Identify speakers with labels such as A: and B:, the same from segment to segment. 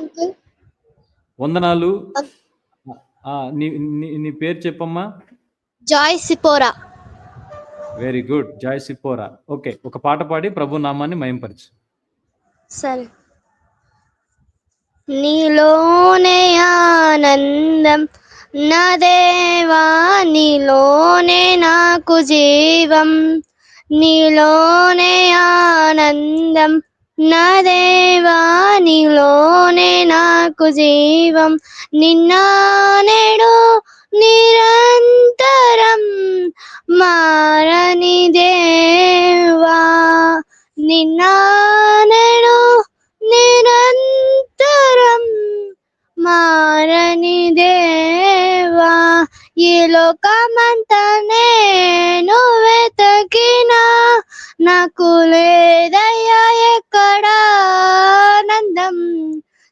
A: Uncle?
B: వందనాలు. నీ పేరు చెప్పమ్మా.
A: Joy Zipporah.
B: Very good Joy Zipporah. Okay ఒక పాట పాడి ప్రభు నామాన్ని మయంపరచు.
A: సరే. నీలోనే ఆనందం నా దేవా నీలోనే నాకు జీవం నీలోనే ఆనందం నా దేవా నీలోనే నాకు జీవం. నిన్న నేడు నిరంతరం మారని దేవా. నిన్న నేడు నిరంతరం మారని దేవా. ఈ లోకమంతా నేను వెతకినా నాకులే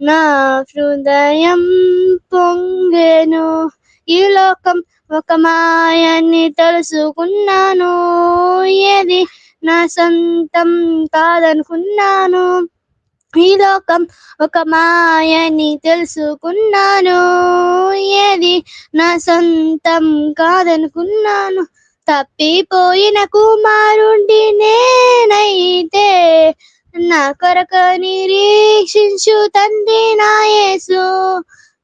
A: నా హృదయం పొంగెను. ఈ లోకం ఒక మాయని తెలుసుకున్నాను. ఏది నా సొంతం కాదనుకున్నాను. ఈ లోకం ఒక మాయని తెలుసుకున్నాను. ఏది నా సొంతం కాదనుకున్నాను. తప్పిపోయిన కుమారుండి నేనైతే నా కొరకు నిరీక్షించు తండ్రి నాయసు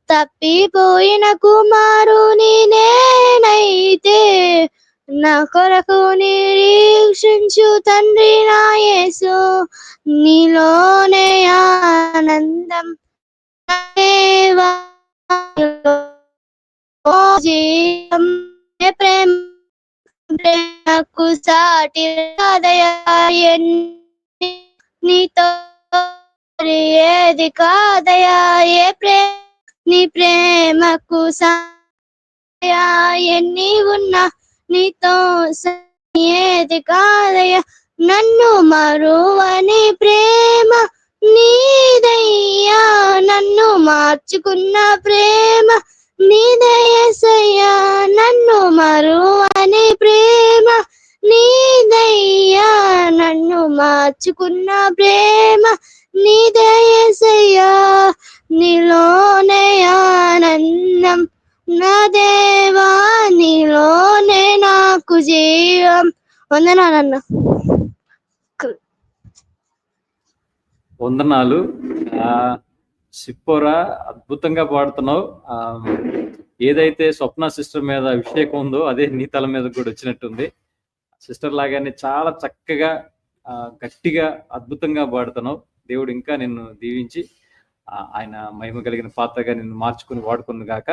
A: తప్పిపోయిన కుమారుని నేనైతే నా కొరకు నిరీక్షించు తండ్రి నాయసు నీలోనే ఆనందం జీవం ప్రేమ ప్రేమకు సాటి కాదయా ఏది కాదయా ఏ ప్రేమ నీ ప్రేమకు సాయా ఎన్ని ఉన్నా నీతో ఏది కాదయా నన్ను మరువని ప్రేమ నీదయ్యా నన్ను మార్చుకున్న ప్రేమ నీదయసయ్యా నన్ను మరువని ప్రేమ నీదయ్యా నన్ను మార్చుకున్న ప్రేమ నీదయ్యసయ్యా నీలోనే ఆనందం. నా దేవా నీలోనే నాకు జీవం. వందనాలన్న.
B: వందనాలు. ఆ, సిప్పోరా అద్భుతంగా పాడుతున్నావు. ఆ, ఏదైతే స్వప్న సిస్టర్ మీద అభిషేకం ఉందో అదే నీ తల మీద కూడా వచ్చినట్టుంది. సిస్టర్ లాగానే చాలా చక్కగా గట్టిగా అద్భుతంగా పాడుతున్నావు. దేవుడు ఇంకా నిన్ను దీవించి ఆయన మహిమ కలిగిన పాత్రగా నిన్ను మార్చుకుని వాడుకుని గాక